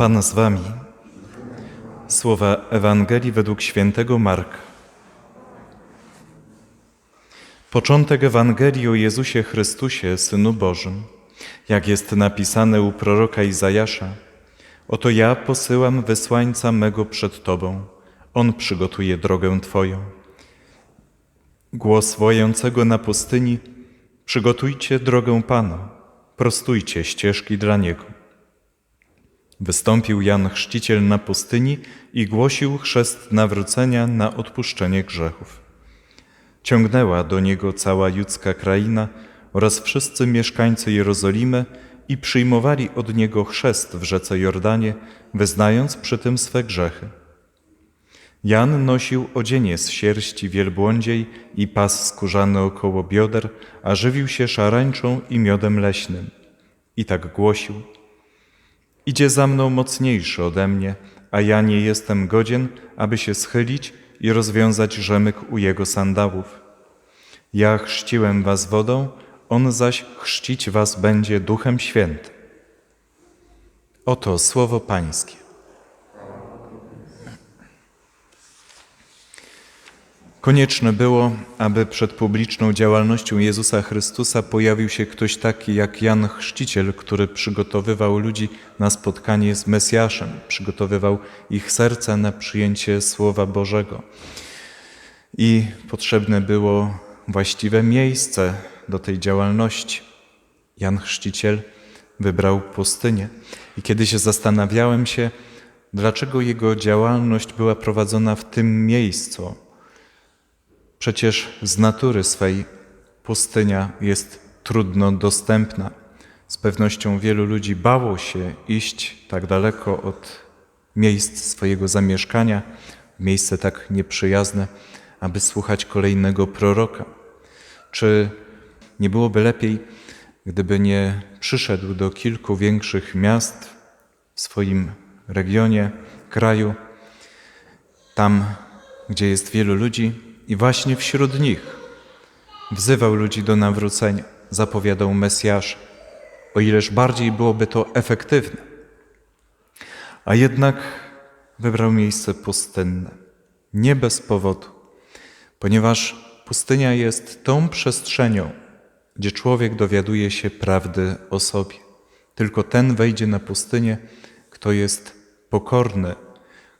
Pan z wami. Słowa Ewangelii według świętego Marka. Początek Ewangelii o Jezusie Chrystusie, Synu Bożym, jak jest napisane u proroka Izajasza. Oto ja posyłam wysłańca mego przed Tobą. On przygotuje drogę Twoją. Głos wojącego na pustyni, przygotujcie drogę Pana, prostujcie ścieżki dla Niego. Wystąpił Jan Chrzciciel na pustyni i głosił chrzest nawrócenia na odpuszczenie grzechów. Ciągnęła do niego cała judzka kraina oraz wszyscy mieszkańcy Jerozolimy i przyjmowali od niego chrzest w rzece Jordanie, wyznając przy tym swe grzechy. Jan nosił odzienie z sierści wielbłądziej i pas skórzany około bioder, a żywił się szarańczą i miodem leśnym. I tak głosił – Idzie za mną mocniejszy ode mnie, a ja nie jestem godzien, aby się schylić i rozwiązać rzemyk u jego sandałów. Ja chrzciłem was wodą, on zaś chrzcić was będzie Duchem Świętym. Oto słowo Pańskie. Konieczne było, aby przed publiczną działalnością Jezusa Chrystusa pojawił się ktoś taki jak Jan Chrzciciel, który przygotowywał ludzi na spotkanie z Mesjaszem, przygotowywał ich serca na przyjęcie Słowa Bożego. I potrzebne było właściwe miejsce do tej działalności. Jan Chrzciciel wybrał pustynię. I kiedy się zastanawiałem się, dlaczego jego działalność była prowadzona w tym miejscu, Przecież z natury swej pustynia jest trudno dostępna. Z pewnością wielu ludzi bało się iść tak daleko od miejsc swojego zamieszkania, miejsce tak nieprzyjazne, aby słuchać kolejnego proroka. Czy nie byłoby lepiej, gdyby nie przyszedł do kilku większych miast w swoim regionie, kraju, tam, gdzie jest wielu ludzi, i właśnie wśród nich wzywał ludzi do nawrócenia, zapowiadał Mesjasza, o ileż bardziej byłoby to efektywne. A jednak wybrał miejsce pustynne, nie bez powodu, ponieważ pustynia jest tą przestrzenią, gdzie człowiek dowiaduje się prawdy o sobie. Tylko ten wejdzie na pustynię, kto jest pokorny,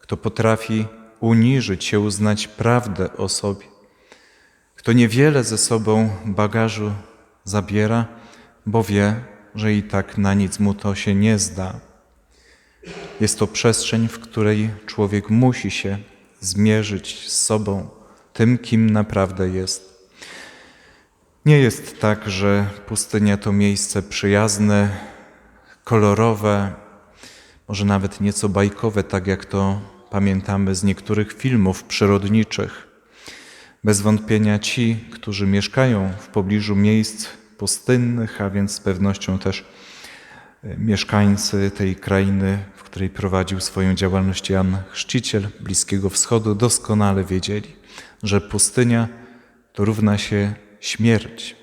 kto potrafi uniżyć się, uznać prawdę o sobie. Kto niewiele ze sobą bagażu zabiera, bo wie, że i tak na nic mu to się nie zda. Jest to przestrzeń, w której człowiek musi się zmierzyć z sobą, tym, kim naprawdę jest. Nie jest tak, że pustynia to miejsce przyjazne, kolorowe, może nawet nieco bajkowe, tak jak to pamiętamy z niektórych filmów przyrodniczych. Bez wątpienia ci, którzy mieszkają w pobliżu miejsc pustynnych, a więc z pewnością też e, mieszkańcy tej krainy, w której prowadził swoją działalność Jan Chrzciciel, Bliskiego Wschodu, doskonale wiedzieli, że pustynia to równa się śmierć.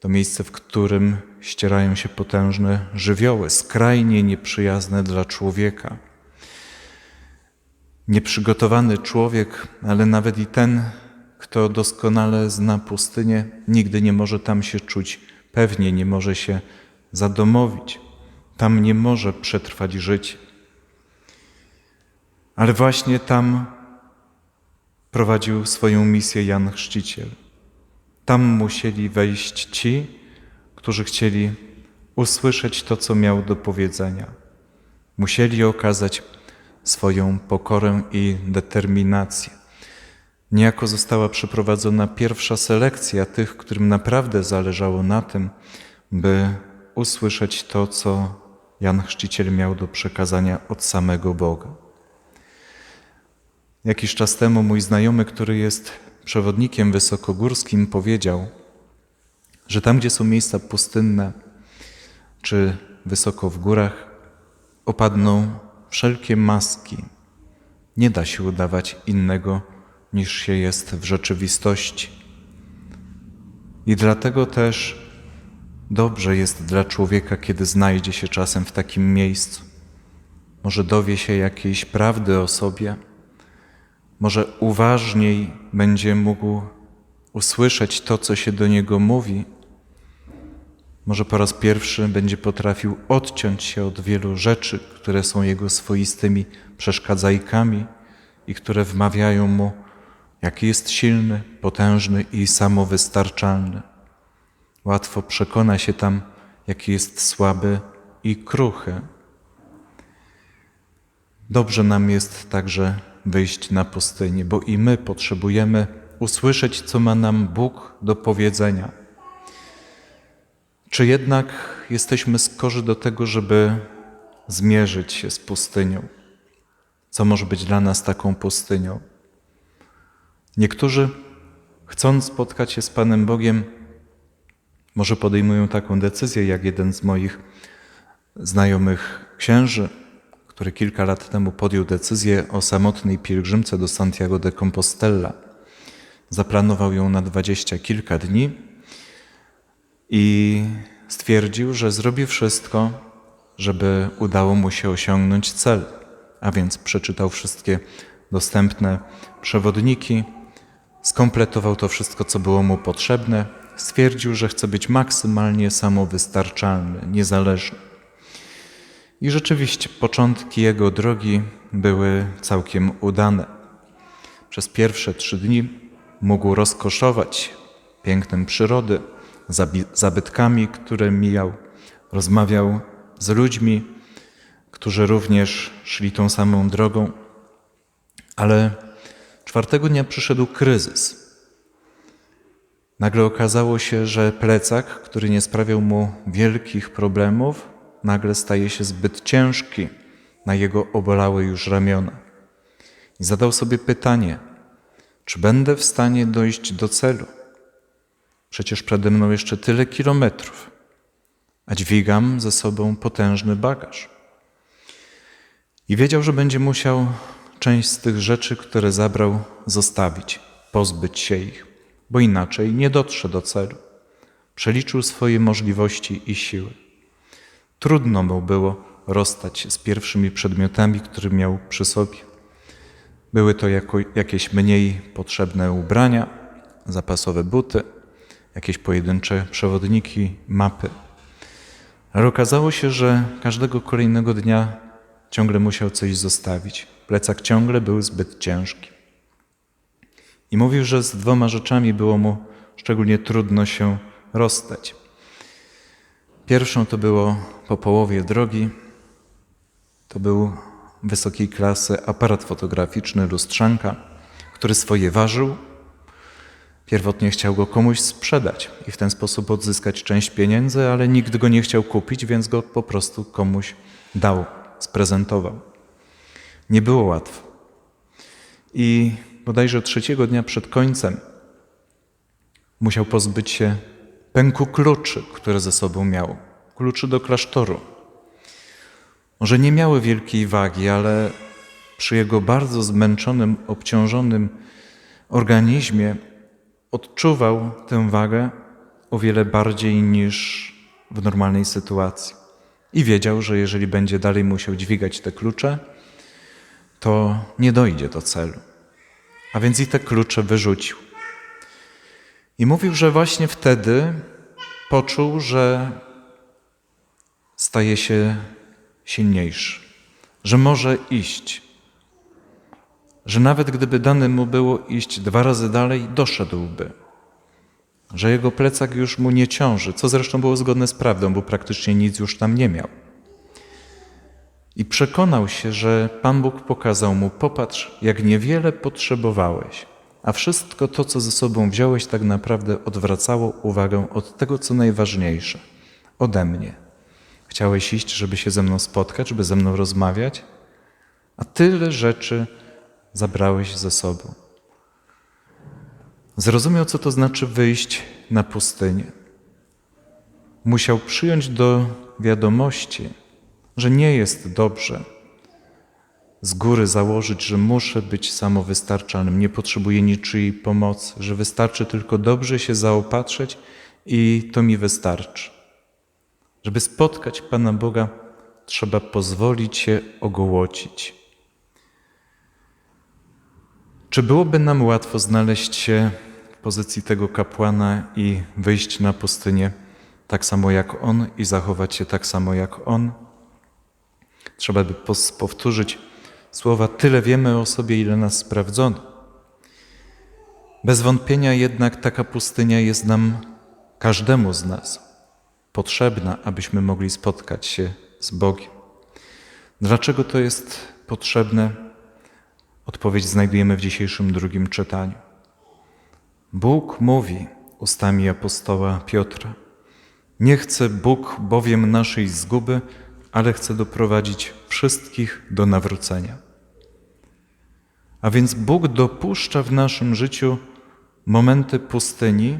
To miejsce, w którym ścierają się potężne żywioły, skrajnie nieprzyjazne dla człowieka. Nieprzygotowany człowiek, ale nawet i ten, kto doskonale zna pustynię, nigdy nie może tam się czuć pewnie, nie może się zadomowić, tam nie może przetrwać życie. Ale właśnie tam prowadził swoją misję Jan Chrzciciel. Tam musieli wejść ci, którzy chcieli usłyszeć to, co miał do powiedzenia. Musieli okazać swoją pokorę i determinację. Niejako została przeprowadzona pierwsza selekcja tych, którym naprawdę zależało na tym, by usłyszeć to, co Jan Chrzciciel miał do przekazania od samego Boga. Jakiś czas temu mój znajomy, który jest przewodnikiem wysokogórskim, powiedział, że tam, gdzie są miejsca pustynne czy wysoko w górach, opadną wszelkie maski. Nie da się udawać innego niż się jest w rzeczywistości. I dlatego też dobrze jest dla człowieka, kiedy znajdzie się czasem w takim miejscu, może dowie się jakiejś prawdy o sobie, może uważniej będzie mógł usłyszeć to, co się do niego mówi, może po raz pierwszy będzie potrafił odciąć się od wielu rzeczy, które są jego swoistymi przeszkadzajkami i które wmawiają mu, jaki jest silny, potężny i samowystarczalny. Łatwo przekona się tam, jaki jest słaby i kruchy. Dobrze nam jest także wyjść na pustynię, bo i my potrzebujemy usłyszeć, co ma nam Bóg do powiedzenia. Czy jednak jesteśmy skorzy do tego, żeby zmierzyć się z pustynią? Co może być dla nas taką pustynią? Niektórzy, chcąc spotkać się z Panem Bogiem, może podejmują taką decyzję, jak jeden z moich znajomych księży, który kilka lat temu podjął decyzję o samotnej pielgrzymce do Santiago de Compostela. Zaplanował ją na dwadzieścia kilka dni i stwierdził, że zrobi wszystko, żeby udało mu się osiągnąć cel. A więc przeczytał wszystkie dostępne przewodniki, skompletował to wszystko, co było mu potrzebne, stwierdził, że chce być maksymalnie samowystarczalny, niezależny. I rzeczywiście początki jego drogi były całkiem udane. Przez pierwsze trzy dni mógł rozkoszować pięknem przyrody, zabytkami, które mijał. Rozmawiał z ludźmi, którzy również szli tą samą drogą, ale czwartego dnia przyszedł kryzys. Nagle okazało się, że plecak, który nie sprawiał mu wielkich problemów, nagle staje się zbyt ciężki na jego obolałe już ramiona. I zadał sobie pytanie, czy będę w stanie dojść do celu? Przecież przede mną jeszcze tyle kilometrów, a dźwigam ze sobą potężny bagaż. I wiedział, że będzie musiał część z tych rzeczy, które zabrał, zostawić, pozbyć się ich, bo inaczej nie dotrze do celu. Przeliczył swoje możliwości i siły. Trudno mu było rozstać z pierwszymi przedmiotami, które miał przy sobie. Były to jako, jakieś mniej potrzebne ubrania, zapasowe buty, jakieś pojedyncze przewodniki, mapy. Ale okazało się, że każdego kolejnego dnia ciągle musiał coś zostawić. Plecak ciągle był zbyt ciężki. I mówił, że z dwoma rzeczami było mu szczególnie trudno się rozstać. Pierwszą to było po połowie drogi. To był wysokiej klasy aparat fotograficzny lustrzanka, który swoje ważył. Pierwotnie chciał go komuś sprzedać i w ten sposób odzyskać część pieniędzy, ale nikt go nie chciał kupić, więc go po prostu komuś dał, sprezentował. Nie było łatwo. I bodajże trzeciego dnia przed końcem musiał pozbyć się pęku kluczy, które ze sobą miał, kluczy do klasztoru. Może nie miały wielkiej wagi, ale przy jego bardzo zmęczonym, obciążonym organizmie odczuwał tę wagę o wiele bardziej niż w normalnej sytuacji. I wiedział, że jeżeli będzie dalej musiał dźwigać te klucze, to nie dojdzie do celu. A więc i te klucze wyrzucił. I mówił, że właśnie wtedy poczuł, że staje się silniejszy, że może iść, że nawet gdyby dane mu było iść dwa razy dalej, doszedłby, że jego plecak już mu nie ciąży, co zresztą było zgodne z prawdą, bo praktycznie nic już tam nie miał. I przekonał się, że Pan Bóg pokazał mu: Popatrz, jak niewiele potrzebowałeś, a wszystko to, co ze sobą wziąłeś, tak naprawdę odwracało uwagę od tego, co najważniejsze ode mnie. Chciałeś iść, żeby się ze mną spotkać, żeby ze mną rozmawiać, a tyle rzeczy zabrałeś ze sobą. Zrozumiał, co to znaczy wyjść na pustynię. Musiał przyjąć do wiadomości, że nie jest dobrze z góry założyć, że muszę być samowystarczalnym, nie potrzebuję niczyjej pomocy, że wystarczy tylko dobrze się zaopatrzyć i to mi wystarczy. Żeby spotkać Pana Boga, trzeba pozwolić się ogołocić. Czy byłoby nam łatwo znaleźć się w pozycji tego kapłana i wyjść na pustynię tak samo jak on i zachować się tak samo jak on? Trzeba by powtórzyć słowa: Tyle wiemy o sobie, ile nas sprawdzono. Bez wątpienia jednak taka pustynia jest nam, każdemu z nas, potrzebna, abyśmy mogli spotkać się z Bogiem. Dlaczego to jest potrzebne? Odpowiedź znajdujemy w dzisiejszym drugim czytaniu. Bóg mówi ustami apostoła Piotra: Nie chce Bóg bowiem naszej zguby, ale chce doprowadzić wszystkich do nawrócenia. A więc Bóg dopuszcza w naszym życiu momenty pustyni,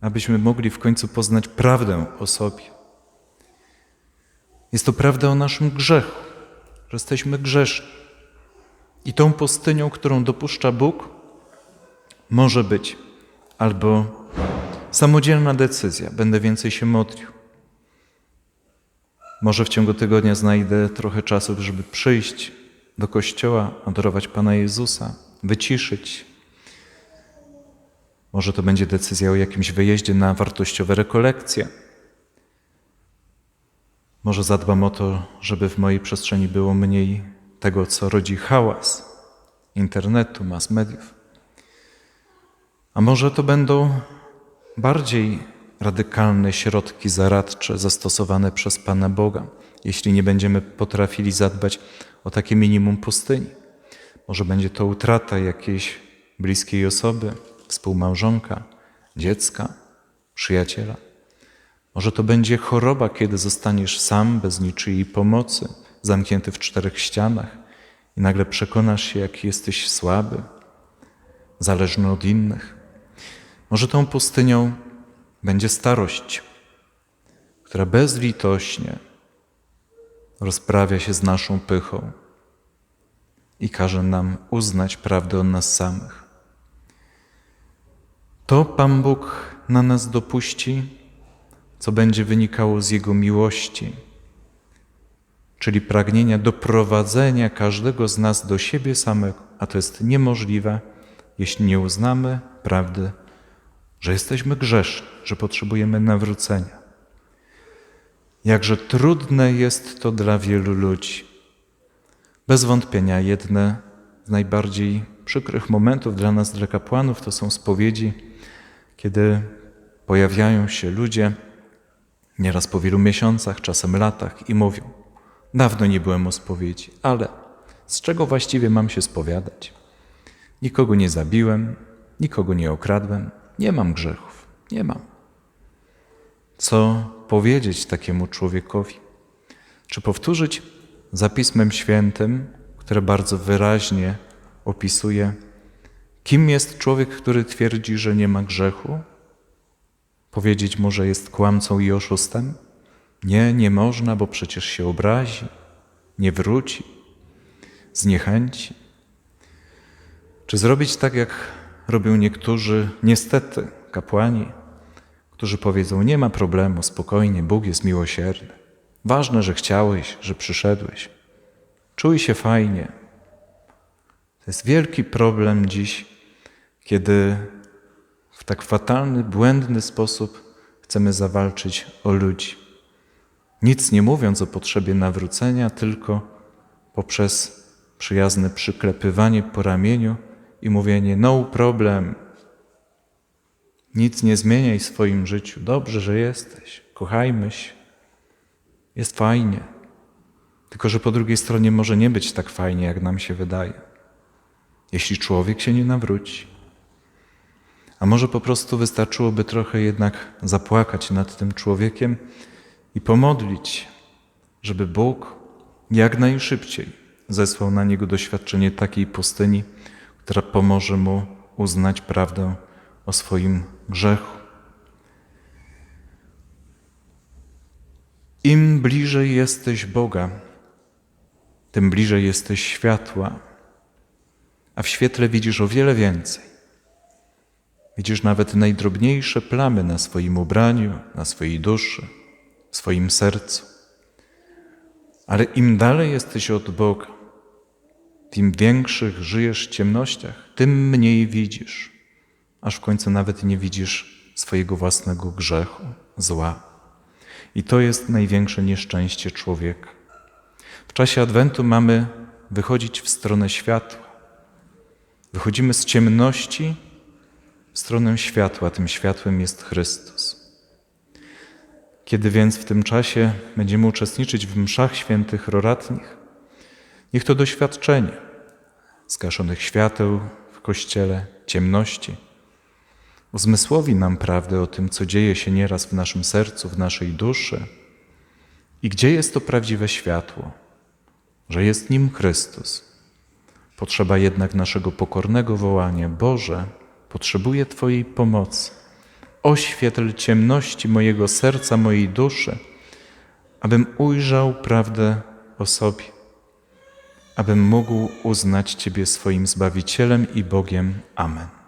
abyśmy mogli w końcu poznać prawdę o sobie. Jest to prawda o naszym grzechu, że jesteśmy grzeszni. I tą pustynią, którą dopuszcza Bóg, może być albo samodzielna decyzja, będę więcej się modlił. Może w ciągu tygodnia znajdę trochę czasu, żeby przyjść do kościoła, adorować Pana Jezusa, wyciszyć. Może to będzie decyzja o jakimś wyjeździe na wartościowe rekolekcje. Może zadbam o to, żeby w mojej przestrzeni było mniej tego, co rodzi hałas internetu, mass mediów. A może to będą bardziej radykalne środki zaradcze zastosowane przez Pana Boga, jeśli nie będziemy potrafili zadbać o takie minimum pustyni. Może będzie to utrata jakiejś bliskiej osoby, współmałżonka, dziecka, przyjaciela. Może to będzie choroba, kiedy zostaniesz sam, bez niczyjej pomocy, zamknięty w czterech ścianach i nagle przekonasz się, jaki jesteś słaby, zależny od innych. Może tą pustynią będzie starość, która bezlitośnie rozprawia się z naszą pychą i każe nam uznać prawdę o nas samych. To Pan Bóg na nas dopuści, co będzie wynikało z Jego miłości, czyli pragnienia doprowadzenia każdego z nas do siebie samego, a to jest niemożliwe, jeśli nie uznamy prawdy że jesteśmy grzeszni, że potrzebujemy nawrócenia. Jakże trudne jest to dla wielu ludzi. Bez wątpienia jedne z najbardziej przykrych momentów dla nas, dla kapłanów, to są spowiedzi, kiedy pojawiają się ludzie, nieraz po wielu miesiącach, czasem latach, i mówią: Dawno nie byłem o spowiedzi, ale z czego właściwie mam się spowiadać? Nikogo nie zabiłem, nikogo nie okradłem, nie mam grzechów, nie mam. Co powiedzieć takiemu człowiekowi? Czy powtórzyć za Pismem Świętym, które bardzo wyraźnie opisuje, kim jest człowiek, który twierdzi, że nie ma grzechu? Powiedzieć mu, że jest kłamcą i oszustem? Nie, nie można, bo przecież się obrazi, nie wróci, zniechęci. Czy zrobić tak, jak robią niektórzy, niestety, kapłani, którzy powiedzą: Nie ma problemu, spokojnie, Bóg jest miłosierny. Ważne, że chciałeś, że przyszedłeś. Czuj się fajnie. To jest wielki problem dziś, kiedy w tak fatalny, błędny sposób chcemy zawalczyć o ludzi. Nic nie mówiąc o potrzebie nawrócenia, tylko poprzez przyjazne przyklepywanie po ramieniu i mówienie no problem. Nic nie zmieniaj w swoim życiu. Dobrze, że jesteś. Kochajmy się. Jest fajnie. Tylko, że po drugiej stronie może nie być tak fajnie, jak nam się wydaje. Jeśli człowiek się nie nawróci. A może po prostu wystarczyłoby trochę jednak zapłakać nad tym człowiekiem i pomodlić, żeby Bóg jak najszybciej zesłał na niego doświadczenie takiej pustyni, która pomoże mu uznać prawdę o swoim grzechu. Im bliżej jesteś Boga, tym bliżej jesteś światła, a w świetle widzisz o wiele więcej. Widzisz nawet najdrobniejsze plamy na swoim ubraniu, na swojej duszy, w swoim sercu. Ale im dalej jesteś od Boga, tym większych żyjesz w ciemnościach, tym mniej widzisz, aż w końcu nawet nie widzisz swojego własnego grzechu, zła. I to jest największe nieszczęście człowieka. W czasie Adwentu mamy wychodzić w stronę światła. Wychodzimy z ciemności w stronę światła. Tym światłem jest Chrystus. Kiedy więc w tym czasie będziemy uczestniczyć w mszach świętych roratnich, niech to doświadczenie zgaszonych świateł w kościele, ciemności, uzmysłowi nam prawdę o tym, co dzieje się nieraz w naszym sercu, w naszej duszy i gdzie jest to prawdziwe światło, że jest nim Chrystus. Potrzeba jednak naszego pokornego wołania: Boże, potrzebuję Twojej pomocy. Oświetl ciemności mojego serca, mojej duszy, abym ujrzał prawdę o sobie, abym mógł uznać Ciebie swoim Zbawicielem i Bogiem. Amen.